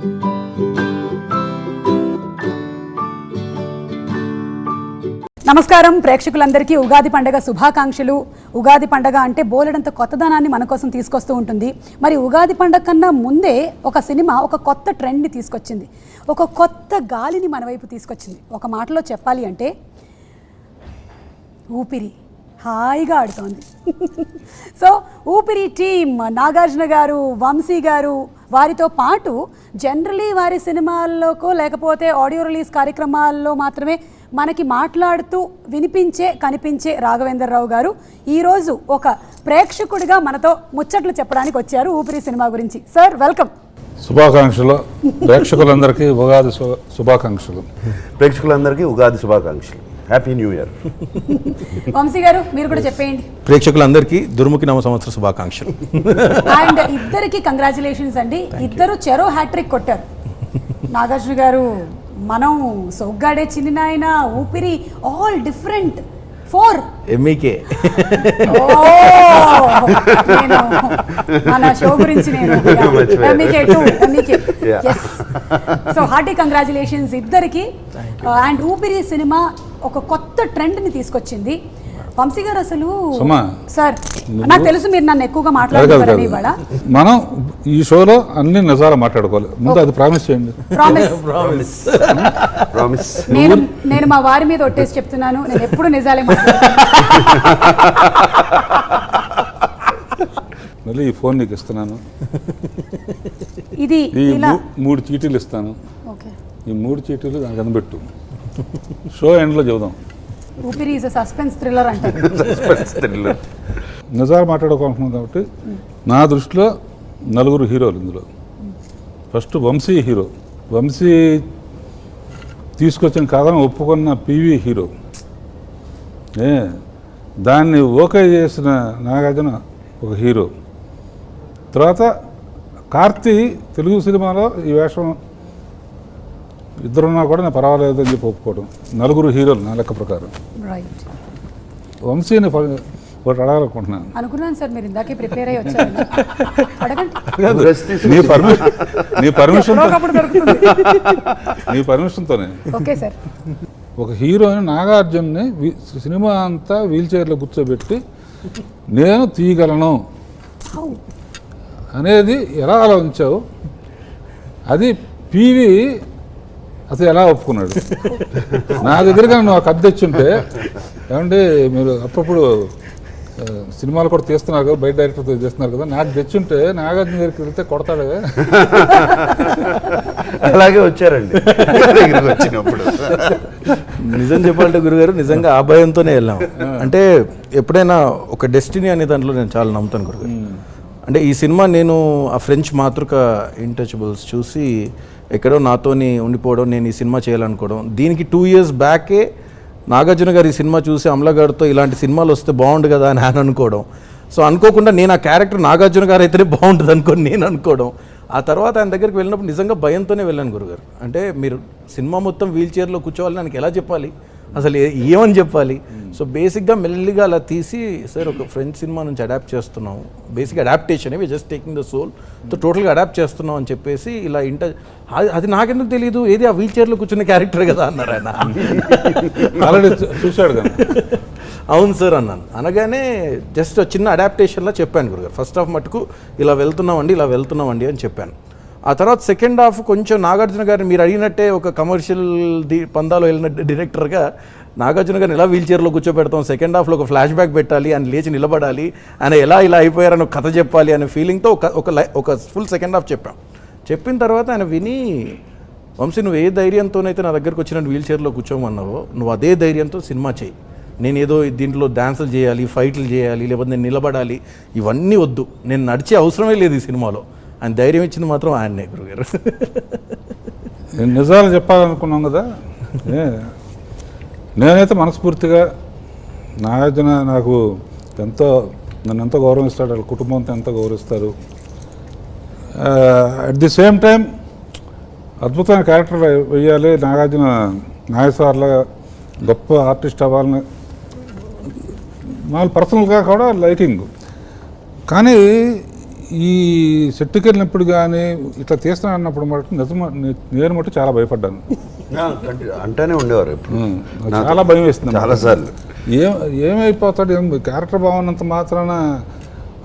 నమస్కారం. ప్రేక్షకులందరికీ ఉగాది పండగ శుభాకాంక్షలు. ఉగాది పండగ అంటే బోలెడంత కొత్తదనాన్ని మన కోసం తీసుకొస్తూ ఉంటుంది. మరి ఉగాది పండగ కన్నా ముందే ఒక సినిమా ఒక కొత్త ట్రెండ్ని తీసుకొచ్చింది. ఒక కొత్త గాలిని మన వైపు తీసుకొచ్చింది. ఒక మాటలో చెప్పాలి అంటే ఊపిరి. హాయిగా ఆడుతోంది. సో ఊపిరి టీమ్ నాగార్జున గారు వంశీ గారు వారితో పాటు జనరలీ వారి సినిమాల్లోకో లేకపోతే ఆడియో రిలీజ్ కార్యక్రమాల్లో మాత్రమే మనకి మాట్లాడుతూ వినిపించే కనిపించే రాఘవేంద్రరావు గారు ఈరోజు ఒక ప్రేక్షకుడిగా మనతో ముచ్చట్లు చెప్పడానికి వచ్చారు ఊపిరి సినిమా గురించి. Sir welcome. శుభాకాంక్షలు. ప్రేక్షకులందరికీ ఉగాది శుభాకాంక్షలు. ప్రేక్షకులందరికీ ఉగాది శుభాకాంక్షలు. హ్యాపీ న్యూ ఇయర్ వంశీ గారు మీరు కూడా చెప్పేయండి. ప్రేక్షకులందరికీ దుర్ముఖి నవ సంవత్సర శుభాకాంక్షలు. అండ్ ఇద్దరికి కంగ్రాచులేషన్స్ అండి. ఇద్దరు చెరో హ్యాట్రిక్ కొట్టారు. నాగార్జున గారు మనం Soggade Chinna Nayana Oopiri all different for MEK మన షో గురించి నేను మర్చిపోయాను. MEK two MEK Yeah. So hearty congratulations ఇద్దరికి. అండ్ ఊపిరి సినిమా ఒక కొత్త ట్రెండ్ని తీసుకొచ్చింది. వంశీ గారు అసలు సుమా, సార్ నాకు తెలుసు మీరు నన్ను ఎక్కువగా మాట్లాడుతున్నారని ఇవాళ. మనం ఈ షోలో అన్ని నిజాలు మాట్లాడుకోవాలి. ముందు అది ప్రామిస్ చేయండి. ప్రామిస్. ప్రామిస్. నేను నేను మా వారి మీద ఒట్టేసి చెప్తున్నాను. నేను ఎప్పుడు నిజాలే మాట్లాడతాను మళ్ళీ ఈ ఫోన్ నీకు ఇస్తున్నాను. ఇది మూడు చీటీలు ఇస్తాను. ఓకే. ఈ మూడు చీటీలు దానికి అందబెట్టు షో ఎండ్లో చెబుదాం. ఊపిరి ఇస్ సస్పెన్స్ థ్రిల్లర్ అంటారు నిజాలు మాట్లాడుకోవాలనుకున్నాం కాబట్టి నా దృష్టిలో నలుగురు హీరోలు ఇందులో. First Vamsi hero. వంశీ తీసుకొచ్చిన కథను ఒప్పుకున్న పివి హీరో. ఏ దాన్ని ఓకే చేసిన నాగార్జున ఒక హీరో. తర్వాత కార్తీ తెలుగు సినిమాలో ఈ వేషం ఇద్దరున్నా కూడా నేను పర్వాలేదు అని చెప్పి ఒప్పుకోవడం. నలుగురు హీరోలు నా లెక్క ప్రకారం. రైట్ వంశీని ఒకటి అడగాలనుకుంటున్నాను. అనుకున్నాను సార్ మీరు ఇందాకే ప్రిపేర్ అయ్యి వచ్చారు. అడగండి. నీ పర్మిషన్ నీ పర్మిషన్ నీ పర్మిషన్తోనే ఓకే సార్. ఒక హీరోని నాగార్జున్ని సినిమా అంతా వీల్ చైర్లో కూర్చోబెట్టి నేను తీయగలను. అనేది ఎలా ఆలోచించావు? అది పీవి అసలు ఎలా ఒప్పుకున్నాడు? నా దగ్గరగా నువ్వు ఒక కథ తెచ్చుంటే ఏమంటే మీరు అప్పుడప్పుడు సినిమాలు కూడా తీస్తున్నారు కదా బయట డైరెక్టర్తో చేస్తున్నారు కదా నాకు తెచ్చుంటే నాగార్జున దగ్గరికి వెళ్తే కొడతాడు? అలాగే వచ్చారండి. దగ్గరికి వచ్చినప్పుడు. నిజం చెప్పాలంటే గురుగారు నిజంగా ఆ భయంతోనే వెళ్ళాం. అంటే ఎప్పుడైనా ఒక డెస్టినీ అనే దాంట్లో నేను చాలా నమ్ముతాను గురుగారు. అంటే ఈ సినిమా నేను ఆ ఫ్రెంచ్ మాతృక ఇంటచబుల్స్ చూసి ఎక్కడో నాతోని ఉండిపోవడం నేను ఈ సినిమా చేయాలనుకోవడం. దీనికి టూ ఇయర్స్ బ్యాకే నాగార్జున గారు ఈ సినిమా చూసి అమలగారితో ఇలాంటి సినిమాలు వస్తే బాగుండు కదా అని ఆయన అనుకోవడం. సో అనుకోకుండా నేను ఆ క్యారెక్టర్ నాగార్జున గారు అయితేనే బాగుంటుంది అనుకోని నేను అనుకోవడం. ఆ తర్వాత ఆయన దగ్గరికి వెళ్ళినప్పుడు నిజంగా భయంతోనే వెళ్ళాను గురుగారు. అంటే మీరు సినిమా మొత్తం వీల్ చైర్లో కూర్చోవాలని నాకు ఎలా చెప్పాలి? అసలు ఏమని చెప్పాలి? సో బేసిక్గా మెల్లిగా అలా తీసి సార్ ఒక ఫ్రెంచ్ సినిమా నుంచి అడాప్ట్ చేస్తున్నాం. Basic adaptation we just taking the సోల్తో టోటల్గా అడాప్ట్ చేస్తున్నాం అని చెప్పేసి ఇలా ఇంట అది- నాకెందుకు తెలియదు ఏది ఆ వీల్ చైర్లో కూర్చున్న క్యారెక్టర్ కదా అన్నారు ఆయన. ఆల్రెడీ చూశాడు కదా. అవును సార్ అన్నాను. అనగానే జస్ట్ చిన్న అడాప్టేషన్లో చెప్పాను గురుగారు. ఫస్ట్ హాఫ్ మటుకు ఇలా వెళ్తున్నామండి ఇలా వెళ్తున్నామండి అని చెప్పాను. ఆ తర్వాత సెకండ్ హాఫ్ కొంచెం నాగార్జున గారిని మీరు అడిగినట్టే ఒక కమర్షియల్ ది పందాలో వెళ్ళిన డైరెక్టర్గా నాగార్జున గారిని ఎలా వీల్ చైర్లో కూర్చోబెడతాం? సెకండ్ హాఫ్లో ఒక ఫ్లాష్ బ్యాక్ పెట్టాలి ఆయన లేచి నిలబడాలి ఆయన ఎలా ఇలా అయిపోయారని ఒక కథ చెప్పాలి అనే ఫీలింగ్తో ఒక ఒక లై- ఒక ఫుల్ సెకండ్ హాఫ్ చెప్పాం. చెప్పిన తర్వాత ఆయన విని వంశీ నువ్వు ఏ ధైర్యంతోనైతే నా దగ్గరకు వచ్చిన వీల్ చైర్లో కూర్చోమన్నావో నువ్వు అదే ధైర్యంతో సినిమా చేయి. నేను ఏదో దీంట్లో డ్యాన్సులు చేయాలి ఫైట్లు చేయాలి లేకపోతే నేను నిలబడాలి ఇవన్నీ వద్దు. నేను నడిచే అవసరమే లేదు ఈ సినిమాలో. అని ధైర్యం ఇచ్చింది మాత్రం ఆయన్నే గురుగారు. నిజాలు చెప్పాలనుకున్నాం కదా. నేనైతే మనస్ఫూర్తిగా నాగార్జున నాకు ఎంతో నన్ను ఎంతో గౌరవిస్తాడు వాళ్ళ కుటుంబంతో ఎంతో గౌరవిస్తారు. అట్ ది సేమ్ టైం అద్భుతమైన క్యారెక్టర్ వేయాలి. నాగార్జున నాగేశ్వర్లా గొప్ప ఆర్టిస్ట్ అవ్వాలని మామూలు పర్సనల్గా కూడా లైకింగ్ కానీ ఈ సెట్టుకి వెళ్ళినప్పుడు కానీ ఇట్లా తీస్తున్నా అన్నప్పుడు మటు నిజమ నేను మటు చాలా భయపడ్డాను. అంటానే ఉండేవారు చాలా భయం వేస్తుంది చాలా సార్లు ఏం ఏమైపోతాడు ఏం క్యారెక్టర్ బాగున్నంత మాత్రాన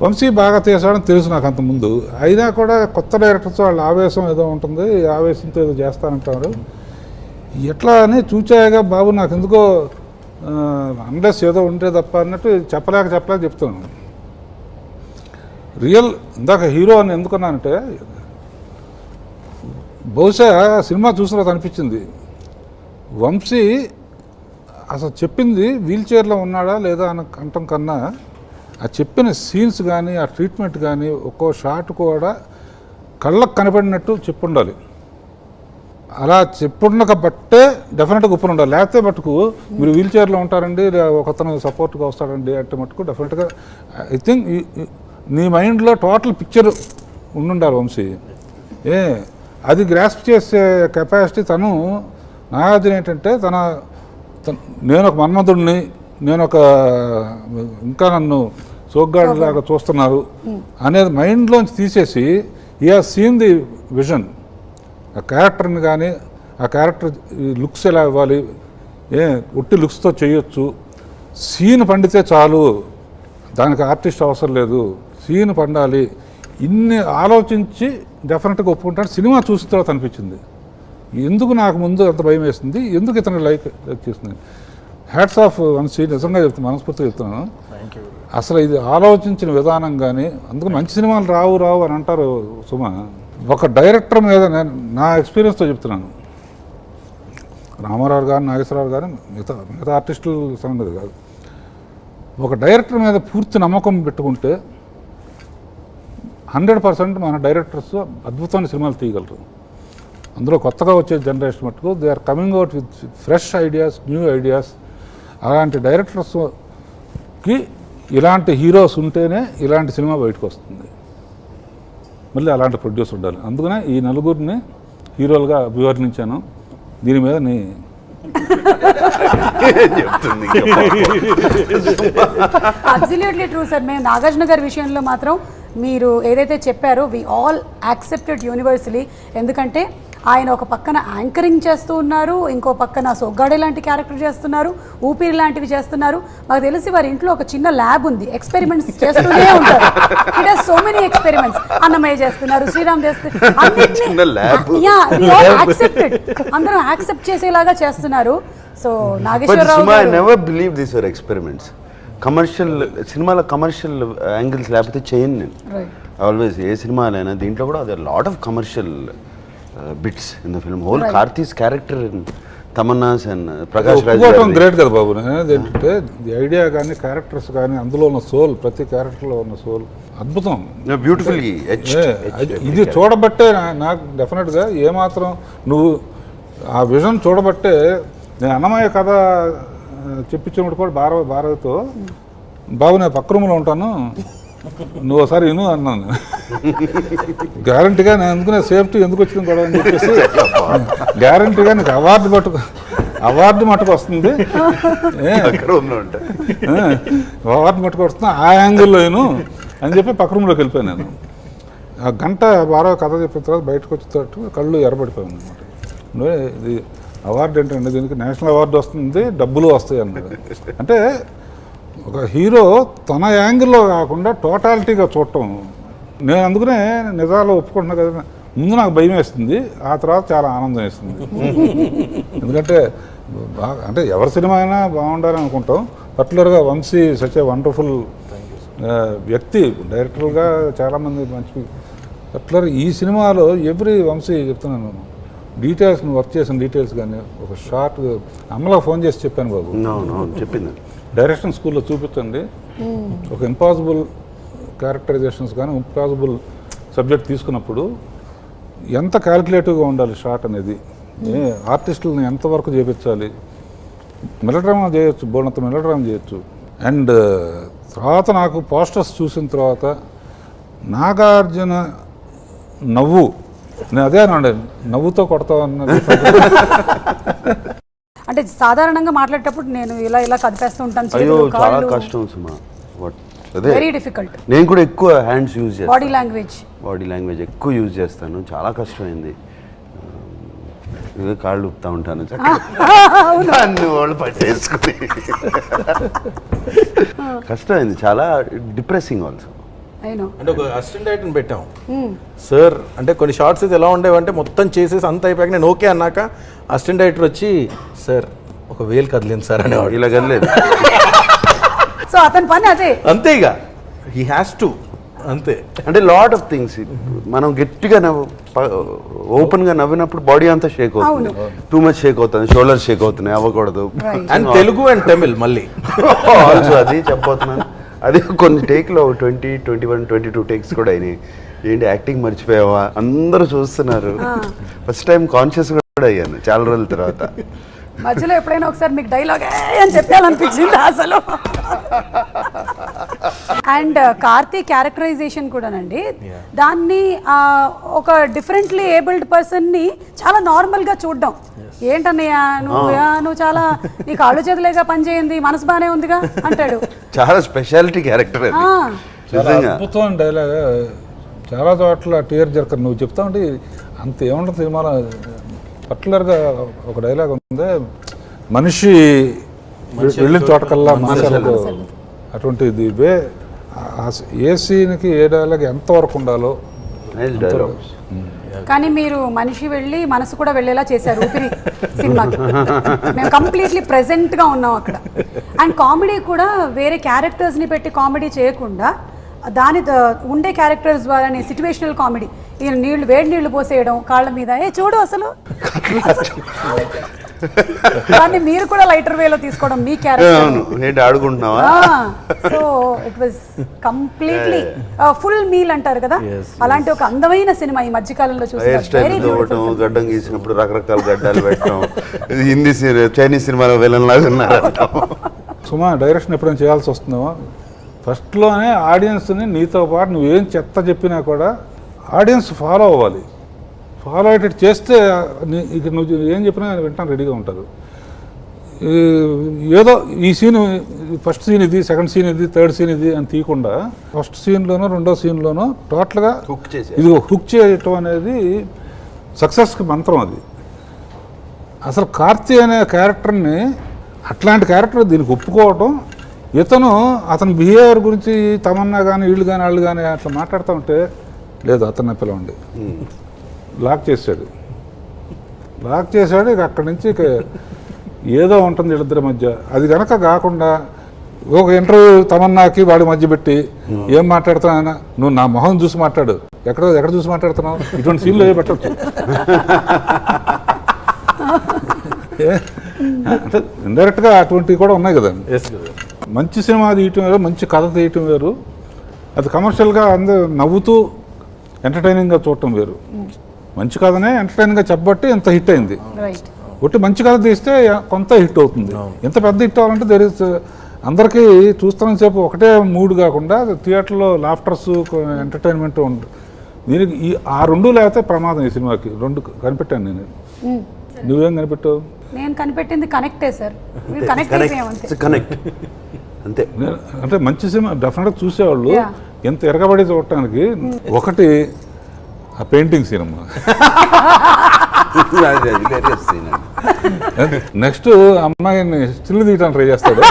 వంశీ బాగా తీసాడని తెలుసు నాకు అంత ముందు. అయినా కూడా కొత్త డైరెక్టర్స్ వాళ్ళ ఆవేశం ఏదో ఉంటుంది ఆవేశంతో ఏదో చేస్తానంటారు. ఎట్లా అని చూచాయగా బాబు నాకు ఎందుకో అండర్స్ ఏదో ఉంటే తప్ప అన్నట్టు చెప్పలేక చెప్పలేక చెప్తున్నాను. రియల్ ఇందాక హీరో అని ఎందుకన్నానంటే బహుశా సినిమా చూసిన తర్వాత అనిపించింది. వంశీ అసలు చెప్పింది వీల్ చైర్లో ఉన్నాడా లేదా అని అంటం కన్నా ఆ చెప్పిన సీన్స్ కానీ ఆ ట్రీట్మెంట్ కానీ ఒక్కో షాట్ కూడా కళ్ళకు కనపడినట్టు చెప్పుండాలి. అలా చెప్పుండక బట్టే డెఫినెట్గా ఉప్పున ఉండాలి లేకపోతే మటుకు మీరు వీల్ చైర్లో ఉంటారండి లేదా ఒక అతను సపోర్ట్గా వస్తాడండి అంటే మటుకు డెఫినెట్గా ఐ థింక్ నీ మైండ్లో టోటల్ పిక్చర్ ఉండుండాలి వంశీ. ఏ అది గ్రాస్ప్ చేసే కెపాసిటీ తను. నాగార్జున ఏంటంటే తన నేను ఒక మన్మధుడిని నేను ఒక ఇంకా నన్ను సోగ్గాడు లాగా చూస్తున్నారు అనేది మైండ్లోంచి తీసేసి ఈ హాజ్ సీన్ ది విజన్. ఆ క్యారెక్టర్ని కానీ ఆ క్యారెక్టర్ లుక్స్ ఎలా ఇవ్వాలి ఏ ఉట్టి లుక్స్తో చేయొచ్చు. సీన్ పండితే చాలు. దానికి ఆర్టిస్ట్ అవసరం లేదు. సీన్ పండాలి. ఇన్ని ఆలోచించి డెఫినెట్గా ఒప్పుకుంటాడు. సినిమా చూసిన తర్వాత అనిపించింది. ఎందుకు నాకు ముందు అంత భయం వేస్తుంది ఎందుకు ఇతను లైక్ లైక్ చేస్తుంది హ్యాట్స్ ఆఫ్ వన్ సీన్ నిజంగా చెప్తున్నాను మనస్ఫూర్తిగా చెప్తున్నాను. అసలు ఇది ఆలోచించిన విధానం కానీ అందుకు మంచి సినిమాలు రావు రావు అని అంటారు సుమ. ఒక డైరెక్టర్ మీద నేను నా ఎక్స్పీరియన్స్తో చెప్తున్నాను. రామారావు గారు నాగేశ్వరరావు గారు మిగతా మిగతా ఆర్టిస్టుల సంగతి కాదు. ఒక డైరెక్టర్ మీద పూర్తి నమ్మకం పెట్టుకుంటే హండ్రెడ్ పర్సెంట్ మన డైరెక్టర్స్ అద్భుతమైన సినిమాలు తీయగలరు. అందులో కొత్తగా వచ్చే జనరేషన్ మటుకు they are coming out with fresh ideas new ideas. అలాంటి డైరెక్టర్స్కి ఇలాంటి హీరోస్ ఉంటేనే ఇలాంటి సినిమా బయటకు వస్తుంది మళ్ళీ అలాంటి ప్రొడ్యూస్ ఉండాలి. అందుకనే ఈ నలుగురిని హీరోలుగా అభివర్ణించాను. దీని మీద నీ చెప్తుంది అబ్సల్యూట్లీ ట్రూ సార్ మేము నాగార్జున గారి విషయంలో మాత్రం మీరు ఏదైతే చెప్పారో వి ఆల్ యాక్సెప్టెడ్ యూనివర్సలీ ఎందుకంటే ఆయన ఒక పక్కన యాంకరింగ్ చేస్తూ ఉన్నారు ఇంకో పక్కన సొగ్గాడే లాంటి క్యారెక్టర్ చేస్తున్నారు ఊపిరి లాంటివి చేస్తున్నారు. మాకు తెలిసి వారి ఇంట్లో ఒక చిన్న ల్యాబ్ ఉంది. ఎక్స్పెరిమెంట్స్ చేస్తూనే ఉంటారు. It so many experiments Annamayya చేస్తున్నారు శ్రీరామ్. యాక్సెప్టెడ్ అందరూ యాక్సెప్ట్ చేసేలాగా చేస్తున్నారు. So but Nageswara Rao I never believe these are experiments commercial సినిమాలో కమర్షియల్ యాంగిల్స్ లేకపోతే చేయను నేను. ఆల్వేస్ ఏ సినిమాలైనా దీంట్లో కూడా అదే lot of commercial bits in the film whole. Karthi's character Tamannaah's and Prakash Raj. Great కదా బాబు ఏంటంటే ది ఐడియా కానీ క్యారెక్టర్స్ కానీ అందులో ఉన్న సోల్ ప్రతి క్యారెక్టర్లో ఉన్న సోల్ అద్భుతం అది- ఇది చూడబట్టే నా- నాకు డెఫినెట్గా ఏమాత్రం నువ్వు ఆ విజన్ చూడబట్టే నేను అన్నమయ్య కథ చెప్పించినప్పుడు కూడా భారవ భారతితో బాబు నేను పక్క రూమ్లో ఉంటాను. నువ్వు ఒకసారి విను అన్నాను. గ్యారంటీగా నేను అనుకునే సేఫ్టీ ఎందుకు వచ్చింది కూడా అని చెప్పేసి గ్యారంటీగా నీకు అవార్డు మటుకు అవార్డు మటుకు వస్తుంది. వాటర్ మట్టుకు వస్తున్నా ఆ యాంగిల్లో నేను అని చెప్పి పక్క రూమ్లోకి వెళ్ళిపోయాను నేను. ఆ గంట బాగా కథ చెప్పిన తర్వాత బయటకు తర్వాత కళ్ళు ఎర్రబడిపోయాను అనమాట ఇది అవార్డు ఏంటంటే దీనికి నేషనల్ అవార్డు వస్తుంది డబ్బులు వస్తాయి అన్నది అంటే ఒక హీరో తన యాంగిల్లో కాకుండా టోటాలిటీగా చూడటం. నేను అందుకనే నిజాలు ఒప్పుకుంటున్నా కదా. ముందు నాకు భయం వేస్తుంది ఆ తర్వాత చాలా ఆనందం వేస్తుంది. ఎందుకంటే బాగా అంటే ఎవరి సినిమా అయినా బాగుండాలని అనుకుంటాం. పర్టికులర్గా వంశీ సచ్ ఏ వండర్ఫుల్ వ్యక్తి డైరెక్టర్గా చాలామంది మంచి పర్టికులర్ ఈ సినిమాలో ఎవ్రీ వంశీ చెప్తున్నాను. డీటెయిల్స్ వర్క్ చేసిన డీటెయిల్స్ కానీ ఒక షార్ట్ అమ్మలో ఫోన్ చేసి చెప్పాను బాబు. చెప్పింది. డైరెక్షన్ స్కూల్లో చూపించండి ఒక ఇంపాసిబుల్ క్యారెక్టరైజేషన్స్ కానీ ఇంపాసిబుల్ సబ్జెక్ట్ తీసుకున్నప్పుడు ఎంత క్యాలిక్యులేటివ్గా ఉండాలి షార్ట్ అనేది? ఏ ఆర్టిస్టులను ఎంతవరకు చేపించాలి? మెలడ్రామా చేయొచ్చు బోనంత మెలడ్రామా చేయొచ్చు. అండ్ తర్వాత నాకు పోస్టర్స్ చూసిన తర్వాత నాగార్జున నవ్వు నేను అదే అనండి నవ్వుతో కొడతావు అన్నది. అంటే సాధారణంగా మాట్లాడేటప్పుడు నేను ఇలా ఇలా కదిపేస్తూ ఉంటాను అయ్యో చేతులు, చాలా కాళ్ళు. కష్టం సుమా. వాట్ అదే వెరీ డిఫికల్ట్ నేను కూడా ఎక్కువ హ్యాండ్స్ యూజ్ చేస్తాను. బాడీ లాంగ్వేజ్ బాడీ లాంగ్వేజ్ ఎక్కువ యూజ్ చేస్తాను. చాలా కష్టమైంది. ఇదే కాళ్ళు ఊపుతా ఉంటాను అన్ని వాళ్ళు పట్టేసుకుని. కష్టమైంది చాలా డిప్రెసింగ్ ఆల్సో అంటే ఒక అసిస్టెంట్ డైరెక్టర్ని పెట్టాం. సార్ అంటే కొన్ని షార్ట్స్ అయితే ఎలా ఉండేవంటే మొత్తం చేసేసి అంత అయిపోయాక నేను ఓకే అన్నాక అసిస్టెంట్ డైరెక్టర్ వచ్చి సార్ ఒక వేలు కదిలింది సార్ అనేవాడు. ఇలా కదలేదు. సో అతని పని అదే. అంతే ఇక. హీ హ్యాస్ టు అంతే. అంటే లాట్ ఆఫ్ థింగ్స్ మనం గట్టిగా నవ్వు ఓపెన్గా నవ్వినప్పుడు బాడీ అంతా షేక్ అవుతుంది. టూ మచ్ షేక్ అవుతుంది షోల్డర్ షేక్ అవుతున్నాయి అవ్వకూడదు. అండ్ తెలుగు అండ్ తమిళ్ మళ్ళీ. ఆల్సో అది చెప్పబోతున్నాను. అది కొన్ని టేక్లో twenty twenty one twenty two takes కూడా అయినాయి. ఏంటి యాక్టింగ్ మర్చిపోయావా? అందరూ చూస్తున్నారు. ఫస్ట్ టైం కాన్షియస్ కూడా అయ్యాను చాలా రోజుల తర్వాత. మధ్యలో ఎప్పుడైనా ఒకసారి మీకు డైలాగ్ అని చెప్పాలనిపించింది అసలు? అండ్ కార్తీ క్యారెక్టరైజేషన్ కూడానండి. దాన్ని ఆ, ఒక డిఫరెంట్లీ ఏబుల్డ్ పర్సన్ని చాలా నార్మల్గా చూడడం. ఏంటన్నయ్య నువ్వు నువ్వు చాలా నీ కాళ్ళు చేతులేగా పని చేయింది మనసు బాగానే ఉందిగా అంటాడు. చాలా స్పెషాలిటీ క్యారెక్టర్ అది. ఆ, చాలా నిజంగా. అద్భుతమైన డైలాగ్ చాలా చోట్ల టీఆర్ జర్కర్ నువ్వు చెప్తా ఉంటే అంత ఏముంటుంది సినిమాలో. పర్టికులర్గా ఒక డైలాగ్ ఉంది. మనిషి వెళ్ళిన చోటకల్లా మనసు అటువంటిది వే ఏ సీన్కి ఏ డైలాగ్ ఎంతవరకు ఉండాలో డైలాగ్స్ కానీ మీరు మనిషి వెళ్ళి మనసు కూడా వెళ్ళేలా చేశారు ఊపిరి సినిమాకి. మేము కంప్లీట్లీ గా ఉన్నాం అక్కడ. అండ్ కామెడీ కూడా వేరే characters ని పెట్టి కామెడీ చేయకుండా దాని ఉండే క్యారెక్టర్స్ ద్వారానే సిచ్యువేషనల్ కామెడీ ఈయన నీళ్ళు వేడి నీళ్ళు పోసేయడం కాళ్ళ మీద. ఏ చూడు అసలు దాన్ని మీరు కూడా లైటర్ వేలో తీసుకోవడం మీ క్యారెక్టర్ అవును. ఏంటి ఆడుకుంటున్నావా so it was completely full meal అంటారు కదా? అలాంటి ఒక అందమైన సినిమా ఈ మధ్యకాలంలో హెయిర్ చూసిన స్టైల్ తోవటం గడ్డం గీసినప్పుడు రకరకాల గడ్డాలు పెట్టడం. హిందీ సినిమా చైనీస్ సినిమాలో విలన్ లాగా ఉన్నారు సుమా డైరెక్షన్ ఎప్పుడైనా చేయాల్సి వస్తుందో ఫస్ట్లోనే ఆడియన్స్ని నీతో పాటు నువ్వేం చెత్త చెప్పినా కూడా ఆడియన్స్ ఫాలో అవ్వాలి. ఫాలో అయ్యేటట్టు చేస్తే నీ- ఇక నువ్వు ఏం చెప్పినా వింటాను రెడీగా ఉంటారు. ఏదో ఈ సీన్ ఫస్ట్ సీన్ ఇది సెకండ్ సీన్ ఇది థర్డ్ సీన్ ఇది అని తీయకుండా ఫస్ట్ సీన్లోనో రెండో సీన్లోనో టోటల్గా హుక్ చేసే ఇది హుక్ చేయటం అనేది సక్సెస్కి మంత్రం అది. అసలు కార్తీ అనే క్యారెక్టర్ని అట్లాంటి క్యారెక్టర్ దీనికి ఒప్పుకోవటం ఇతను అతని బిహేవియర్ గురించి తమన్నా కానీ వీళ్ళు కానీ వాళ్ళు కానీ అట్లా మాట్లాడుతూ ఉంటే లేదు అతన్ని పిలవండి లాక్ చేశాడు. లాక్ చేశాడు ఇక అక్కడి నుంచి ఇక ఏదో ఉంటుంది వీళ్ళిద్దరి మధ్య. అది కనుక కాకుండా ఒక ఇంటర్వ్యూ తమన్నాకి వాడి మధ్య పెట్టి ఏం మాట్లాడుతున్నా నువ్వు నా మొహం చూసి మాట్లాడు. ఎక్కడ ఎక్కడ చూసి మాట్లాడుతున్నావు? ఇటువంటి సీన్లు ఏ పెట్టచ్చు? అంటే ఇండైరెక్ట్గా అటువంటివి కూడా ఉన్నాయి కదా ఎస్ మంచి సినిమా తీయటం వేరు మంచి కథ తీయటం వేరు. అది కమర్షియల్గా అందరూ నవ్వుతూ ఎంటర్టైనింగ్గా చూడటం వేరు. మంచి కథనే ఎంటర్టైనింగ్గా చెప్పబట్టి ఇంత హిట్ అయింది. రైట్ ఒకటి మంచి కథ తీస్తే కొంత హిట్ అవుతుంది. ఎంత పెద్ద హిట్ అవ్వాలంటే దెర్ ఇస్ అందరికీ చూస్తున్న సేపు ఒకటే మూడ్ కాకుండా థియేటర్లో లాఫ్టర్స్ ఎంటర్టైన్మెంట్ ఉంటుంది దీనికి ఈ ఆ రెండు లేకపోతే ప్రమాదం ఈ సినిమాకి. రెండు కనిపెట్టాను నేను. నువ్వేం కనిపెట్టావు? నేను కనిపెట్టింది కనెక్టే సార్. మీరు కనెక్ట్ కనెక్ట్. అంతే. అంటే మంచి సినిమా డెఫినెట్గా చూసేవాళ్ళు. ఎంత ఎరగబడి చూడటానికి ఒకటి ఆ పెయింటింగ్ సినిమా. నెక్స్ట్ అమ్మాయిని స్టిల్ తీయటానికి ట్రై చేస్తాడు.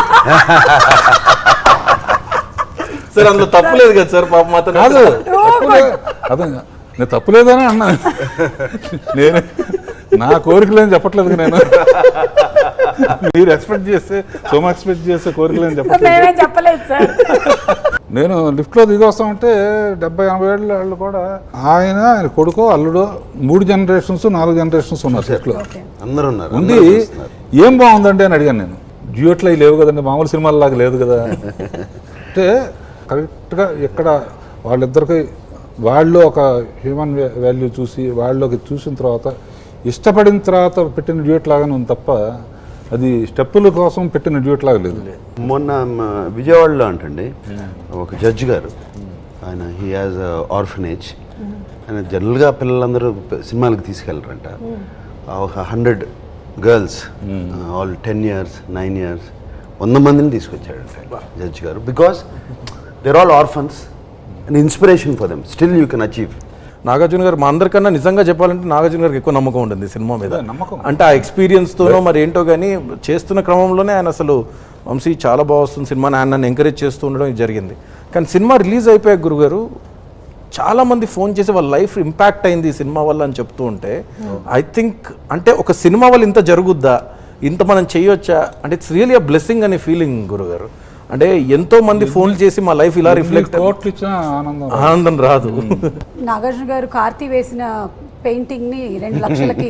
సార్ అందులో తప్పు లేదు కదా సార్ పాప మాత్రం. కాదు అదే నేను తప్పులేదని అన్నా నేను నా కోరికలేని చెప్పట్లేదు నేను. మీరు ఎక్స్పెక్ట్ చేస్తే సోమ ఎక్స్పెక్ట్ చేస్తే కోరికలేని చెప్పట్లేదు. మేమేం చెప్పలేదు సార్ నేను లిఫ్ట్లో దిగి వస్తామంటే డెబ్బై ఎనభై ఏళ్ళ వాళ్ళు కూడా ఆయన ఆయన కొడుకో అల్లుడో మూడు జనరేషన్స్ నాలుగు జనరేషన్స్ ఉన్నారు సెట్లో అందరూ ఉన్నారు. ఉండి. ఏం బాగుందండి అని అడిగాను నేను. జియోట్లో లేవు కదండి మామూలు సినిమాల్లాగా లేదు కదా. అంటే కరెక్ట్గా ఎక్కడ వాళ్ళిద్దరికి వాళ్ళు ఒక హ్యూమన్ వాల్యూ చూసి వాళ్ళకి చూసిన తర్వాత ఇష్టపడిన తర్వాత పెట్టిన డ్యూట్ లాగానే ఉంది తప్ప అది స్టెప్పుల కోసం పెట్టిన డ్యూట్ లాగా లేదు. మొన్న విజయవాడలో అంటండి ఒక జడ్జి గారు ఆయన హీ హాజ్ ఆర్ఫనేజ్ ఆయన జనరల్గా పిల్లలందరూ సినిమాలకు తీసుకెళ్ళరంట. ఆ ఒక hundred girls all ten years nine years వంద మందిని తీసుకొచ్చాడు జడ్జి గారు. Because there all orphans and inspiration for them still you can achieve Nagarjuna గారు మా అందరికన్నా నిజంగా చెప్పాలంటే నాగార్జున గారికి ఎక్కువ నమ్మకం ఉంటుంది సినిమా మీద. నమ్మకం. అంటే ఆ experience తోనో మరి ఏంటో కానీ చేస్తున్న క్రమంలోనే ఆయన అసలు వంశీ చాలా బాగా వస్తుంది సినిమా ఆయన నన్ను ఎంకరేజ్ చేస్తూ ఉండడం జరిగింది. కానీ సినిమా రిలీజ్ అయిపోయాక గురుగారు చాలా మంది ఫోన్ చేసి వాళ్ళ లైఫ్ ఇంపాక్ట్ అయింది ఈ సినిమా వల్ల అని చెప్తూ ఉంటే ఐ థింక్ అంటే ఒక సినిమా వల్ల ఇంత జరుగుద్దా? ఇంత మనం చేయొచ్చా? అంటే ఇట్స్ రియలీ అ బ్లెస్సింగ్ అనే ఫీలింగ్ గురుగారు. అంటే ఎంతో మంది ఫోన్లు చేసి మా లైఫ్ ఇలా రిఫ్లెక్ట్ ఆనందం ఆనందం రాదు. నాగార్జున గారు కార్తీ వేసిన పెయింటింగ్ని రెండు లక్షలకి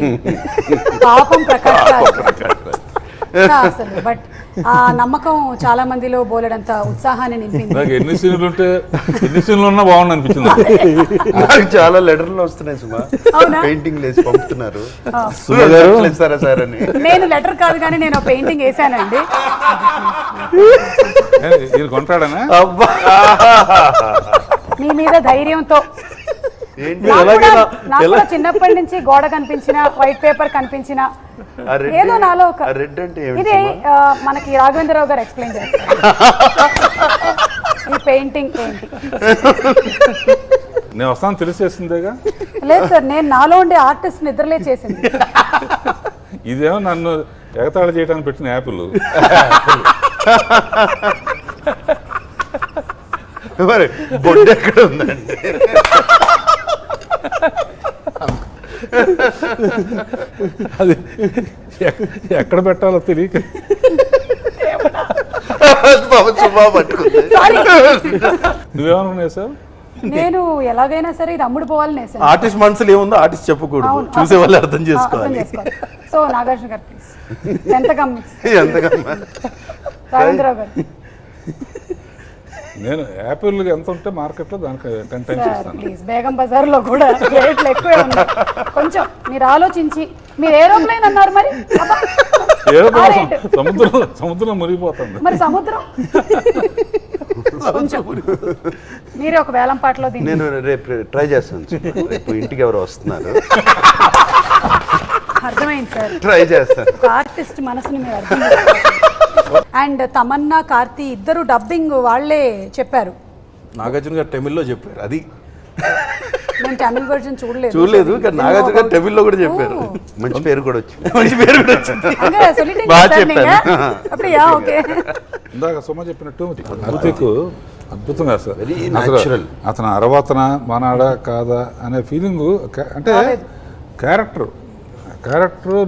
పాపం ప్రకాష్ అసలు బట్ ఆ నమ్మకం చాలా మందిలో బోలెడంత ఉత్సాహాన్ని నింపింది. నాకు ఎన్ని సీన్లు ఉంటే ఎన్ని సీన్లు ఉన్నా బాగుంది అనిపించింది. నాకు చాలా లెటర్లు వస్తున్నాయి సుమా. అవునా? పెయింటింగ్ లేసి పంపుతున్నారు. సుమ గారు? ఇస్తారా సార్ అని. నేను లెటర్ కాదు కానీ నేను పెయింటింగ్ వేసానండి. ఇది కొంటాడనా? అబ్బా. మీ మీద ధైర్యంతో. చిన్నప్పటి నుంచి గోడ కనిపించిన వైట్ పేపర్ కనిపించిన ఏదో నాలో ఒక రెడ్ అంటే ఇది మనకి రాఘవేంద్రరావు గారు ఎక్స్ప్లెయిన్ చేస్తారు. ఈ పెయింటింగ్ పెయింటింగ్ నేను వస్తాను తెలిసేసిందేగా లేదు సార్ నేను నాలో ఉండే ఆర్టిస్ట్ నిద్రలే చేసింది. ఇదేమో నన్ను ఎగతాళి చేయడానికి పెట్టిన యాపిల్. మరి బొడ్డు ఎక్కడ ఉందండి? అది ఎక్- ఎక్కడ పెట్టాలో తెలియక. నువ్వేమనుకున్నావు సార్ నేను ఎలాగైనా సరే ఇది అమ్ముడు పోవాలని ఆర్టిస్ట్ మనసులో ఏముందో ఆర్టిస్ట్ చెప్పకూడదు. చూసే వాళ్ళు అర్థం చేసుకోవాలి. సో నాగార్జున గారు ప్లీజ్ ఎంత గమ్మిక్స్ ఎంతగా రాఘవేంద్రరావు గారు. నేను యాపిల్ ఎంత ఉంటే మార్కెట్లో దానికి టెన్ టైమ్స్ ఇస్తాను. ప్లీజ్ బేగం బజార్లో కూడా రేట్లు ఎక్కువే ఉన్నాయి. కొంచెం మీరు ఆలోచించి మీరు ఏరోప్లేన్ అన్నారు మరి. సముద్రం సముద్రం మునిగిపోతుంది. మరి సముద్రం? కొంచెం మీరే ఒక వేలం పాటలో దీన్ని. నేను రేపు ట్రై చేస్తాను. రేపు ఇంటికి ఎవరు వస్తున్నారు. అర్థమైంది సార్ ట్రై చేస్తాను. ఒక ఆర్టిస్ట్ మనసుని మీరు అర్థం అండ్ తమన్నా కార్తీ ఇద్దరు డబ్బింగ్ వాళ్ళే చెప్పారు. నాగార్జున గారు తమిళ్ళో చెప్పారు అది. నేను తమిళ వర్జన్ చూడలేదు. చూడలేదు కానీ నాగార్జున గారు తమిళ్ళో కూడా చెప్పారు. మంచి పేరు కూడా వచ్చింది. మంచి పేరు కూడా వచ్చింది. బాగా చెప్పారు. అప్పుడు ఓకే. ఇందాక సుమ చెప్పినట్టు అద్భుతకు అద్భుతంగా సార్. న్యాచురల్ అతను అరవతన మనాడా కాదా అనే ఫీలింగ్ అంటే క్యారెక్టర్ క్యారెక్టర్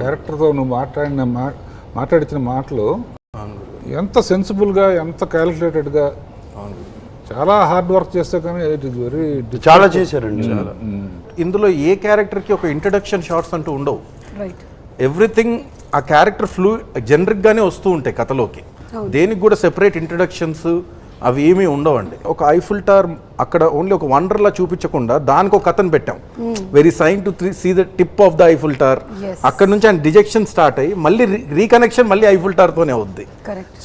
క్యారెక్టర్తో నువ్వు మాట్లాడిన మాట మాట్లాడించిన మాటలు ఎంత సెన్సిబుల్గా ఎంత క్యాలిక్యులేటెడ్గా చాలా హార్డ్ వర్క్ చేస్తే కానీ ఇట్ ఇస్ వెరీ చాలా చేశారండి. చాలా. ఇందులో ఏ క్యారెక్టర్కి ఒక ఇంట్రడక్షన్ షార్ట్స్ అంటూ ఉండవు. రైట్ ఎవ్రీథింగ్ ఆ క్యారెక్టర్ ఫ్లూ జనరిక్గానే వస్తూ ఉంటాయి కథలోకి. దేనికి కూడా సెపరేట్ ఇంట్రడక్షన్స్ అవి ఏమీ ఉండవండి. ఒక ఐఫుల్ టార్ అక్కడ ఓన్లీ ఒక వండర్లా చూపించకుండా దానికి ఒక కథను పెట్టాం. Very sign to see the tip of the Eiffel Tower. అక్కడ నుంచి ఆయన డిజెక్షన్ స్టార్ట్ అయ్యి మళ్ళీ రీకనెక్షన్ మళ్ళీ ఐఫుల్ టార్ తోనే అవుద్ది.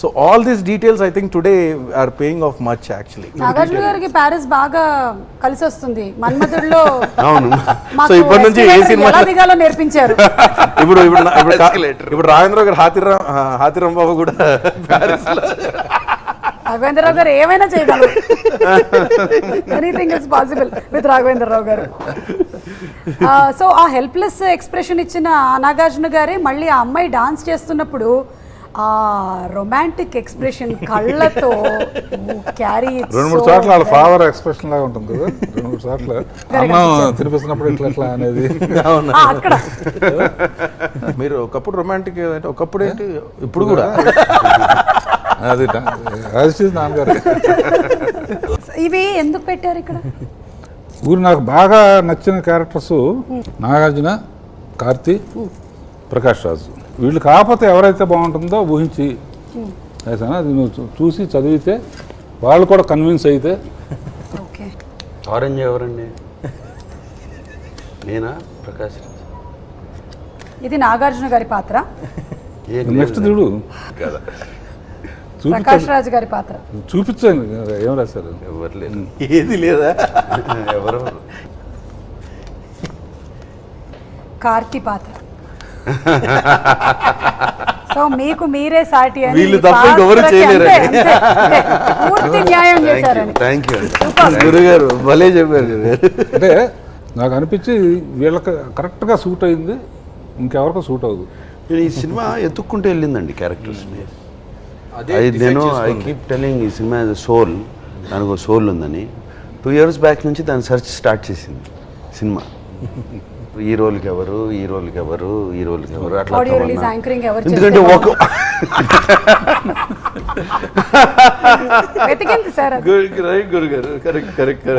So all these details I think today are paying off much actually Nagarjuna గారికి ప్యారిస్ బాగా కలిసి వస్తుంది మన్మధుడిలో అవును. So, ఇప్పటి నుంచి ఏ సినిమా- దిగాలో నేర్పించారు. ఇప్పుడు ఇప్పుడు ఇప్పుడు రాజేంద్ర గారు హాతిరామ్ హాతిరామ్ బాబు కూడా ప్యారిస్లో రాఘవేంద్రరావు గారు ఏమైనా చేయగలరు? Anything is possible with Raghavendra Rao గారు. సో ఆ హెల్ప్లెస్ ఎక్స్ప్రెషన్ ఇచ్చిన ఆ నాగార్జున గారే మళ్ళీ ఆ అమ్మాయి డాన్స్ చేస్తున్నప్పుడు ఆ రొమాంటిక్ ఎక్స్ప్రెషన్ కళ్ళతో క్యారీ రెండు మూడు చోట్ల వాళ్ళ ఫాదర్ ఎక్స్ప్రెషన్ లాగా ఉంటుంది. కదా రెండు మూడు చోట్ల అన్నం తినిపిస్తున్నప్పుడు ఇట్లా ఇట్లా అనేది. అక్కడ. మీరు ఒకప్పుడు రొమాంటిక్ అంటే ఒకప్పుడు ఏంటి? ఇప్పుడు కూడా? అది నాన్నగారు. ఇవి ఎందుకు పెట్టారు ఇక్కడ? ఊరు నాకు బాగా నచ్చిన క్యారెక్టర్స్ నాగార్జున కార్తీ ప్రకాష్ రాజు. వీళ్ళు కాకపోతే ఎవరైతే బాగుంటుందో ఊహించి వేసాను అది నువ్వు చూ- చూసి చదివితే వాళ్ళు కూడా కన్విన్స్ అయితే. ఓకే. ఆరెంజ్ ఎవరండి? నేనా? ప్రకాష్ రాజ్. ఇది నాగార్జున గారి పాత్ర. నెక్స్ట్. చూడు. కదా. ప్రకాష్ చూపించండి. రాజ్ గారి పాత్ర. చూపించాను ఏం రాశారు? ఎవరు లేదు ఏది లేదా? ఎవరు? కార్తీ పాత్ర. సో మీకు మీరే సాటి అని వీళ్ళు తప్ప అంతే, అంతే. పూర్తి న్యాయం థ్యాంక్ యూ చేశారని. థ్యాంక్ యూ గురుగారు భలే చెప్పారు అంటే నాకు అనిపించి వీళ్ళకి కరెక్ట్గా సూట్ అయింది. ఇంకెవరికో సూట్ అవ్వదు. ఈ సినిమా ఎత్తుక్కుంటూ వెళ్ళిందండి క్యారెక్టర్స్ని అదే నేను ఐ. కీప్ టెలింగ్ ఈ సినిమా సోల్ దానికి ఒక సోల్ ఉందని. టూ ఇయర్స్ బ్యాక్ నుంచి దాని సెర్చ్ స్టార్ట్ చేసింది సినిమా ఈ రోల్కి ఎవరు ఈ రోల్కి ఎవరు ఈ రోల్కి ఎవరు అట్లా ఎందుకంటే ఒక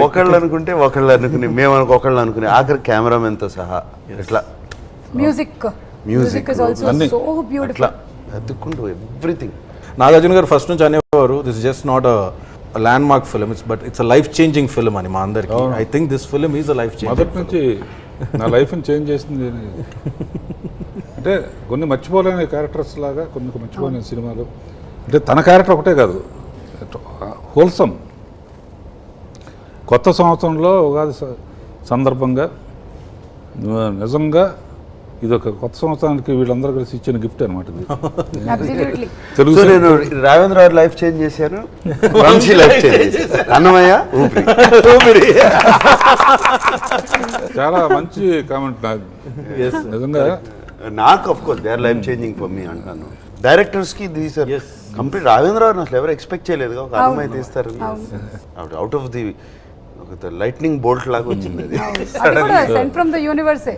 ఒకళ్ళు అనుకుంటే ఒకళ్ళు అనుకుని మేము అనుకో ఒకళ్ళు అనుకుని ఆఖరి కెమెరామెన్తో సహా. ఇట్లా మ్యూజిక్ మ్యూజిక్ ఇస్ ఆల్సో అన్ని. సో అట్లా ఎత్తుక్కుంటూ ఎవ్రీథింగ్ నాగార్జున గారు ఫస్ట్ నుంచి అనేవారు this just not landmark film it's but it's life changing film అని మా అందరికి. I think this film is a life changing నుంచి నా లైఫ్ని చేంజ్ చేసింది. అంటే కొన్ని మర్చిపోలేని క్యారెక్టర్స్ లాగా కొన్ని మర్చిపోలేని సినిమాలు. అంటే తన క్యారెక్టర్ ఒకటే కాదు. హోల్సమ్ కొత్త సంవత్సరంలో ఉగాది స- సందర్భంగా నిజంగా ఇది ఒక కొత్త సంవత్సరానికి వీళ్ళందరూ కలిసి ఇచ్చిన గిఫ్ట్ అనమాట ఇది. అబ్సల్యూట్లీ తెలుగు నేను రావేంద్ర గారి లైఫ్ చేంజ్ చేశాను వంశీ లైఫ్ చేంజ్ చేశాను. అన్నమయ్య ఊపిరి. ఊపిరి. చాలా మంచి కామెంట్ నాకు. నిజంగా నాకు of course they are life changing for me అంటాను. డైరెక్టర్స్కి these are complete Raghavendra garu అసలు ఎవరు ఎక్స్పెక్ట్ చేయలేదు. ఒక అన్నమయ్య తీస్తారు అవుట్ ఆఫ్ ది ఒక లైట్నింగ్ బోల్ట్ లాగా వచ్చింది అది. Sent from the universe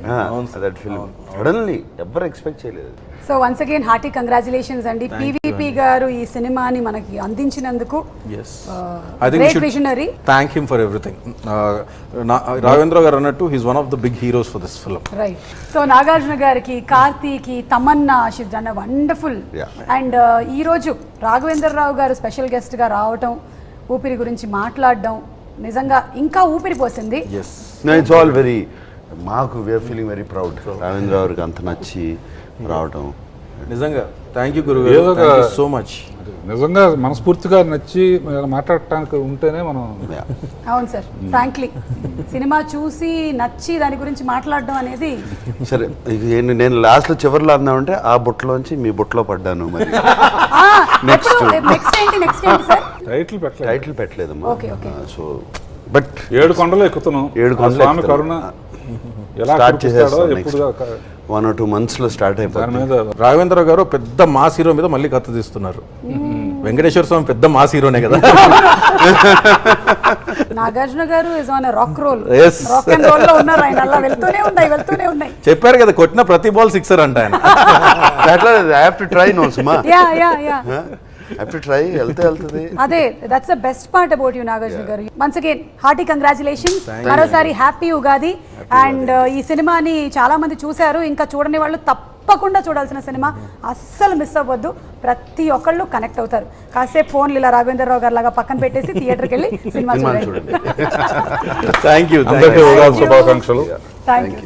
that film suddenly ఎవరు ఎక్స్పెక్ట్ చేయలేదు so once again hearty congratulations అండి. పీవీపీ గారు ఈ సినిమాని మనకి అందించినందుకు yes I think great visionary thank him for everything Raghavendra గారు అన్నట్టు he's one of the big heroes for this film right so Nagarjuna గారికి కార్తీకి Tamannaah she's done wonderful. And ఈ రోజు రాఘవేంద్ర రావు గారు స్పెషల్ గెస్ట్గా రావటం ఊపిరి గురించి మాట్లాడడం నిజంగా ఇంకా ఊపిరి పోసింది. ఎస్ ఇట్స్ ఆల్ వెరీ మాకు we're feeling very proud Raghavendra గారికి అంత నచ్చి రావటం. నిజంగా. థ్యాంక్ యూ గురు సో మచ్ నిజంగా మనస్ఫూర్తిగా నచ్చి మాట్లాడటానికి ఉంటేనే మనం. అవును సార్. ఫ్రాంక్లీ సినిమా చూసి నచ్చి దాని గురించి మాట్లాడడం అనేది సరే నేను లాస్ట్లో చివరిలో అందామంటే ఆ బుట్టలోంచి మీ బుట్టలో పడ్డాను మరి. నెక్స్ట్ నెక్స్ట్ ఏంటి నెక్స్ట్ ఏంటి సార్? టైటిల్ పెట్టలేదు. టైటిల్ పెట్టలేదమ్మా. సో బట్ ఏడు కొండలు ఎక్కుతున్నాం. ఏడు కొండలు స్వామి ఎక్కుతాను. కరుణ ఎలా స్టార్ట్ ఎప్పుడు వన్ ఆర్ టూ మంత్స్లో స్టార్ట్ మీద రాఘవేంద్ర గారు పెద్ద మాస్ హీరో మీద మళ్ళీ కథ తీస్తున్నారు. వెంకటేశ్వర స్వామి పెద్ద మాస్ హీరోనే కదా. నాగార్జున గారు is on rock roll Yes. Rock and రోల్లో ఉన్నారు ఆయన. అలా వెళ్తూనే ఉన్నాయి వెళ్తూనే ఉన్నాయి. చెప్పారు కదా కొట్టిన ప్రతి బాల్ సిక్సర్ అంట ఆయన. I have to try no Suma. Yeah yeah yeah try వెళ్తే వెళ్తుంది అదే that's the best part about you Nagarjuna గారు. వన్స్ అగైన్ హార్టీ కంగ్రాచులేషన్స్ మరోసారి హ్యాపీ ఉగాది. అండ్ ఈ సినిమాని చాలా మంది చూశారు. ఇంకా చూడని వాళ్ళు తప్పకుండా చూడాల్సిన సినిమా. అస్సలు మిస్ అవ్వద్దు. ప్రతి ఒక్కళ్ళు కనెక్ట్ అవుతారు. కాసేపు ఫోన్లు ఇలా రాఘవేంద్రరావు గారు లాగా పక్కన పెట్టేసి థియేటర్కి వెళ్ళి సినిమా చూడండి. Thank you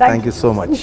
thank you so much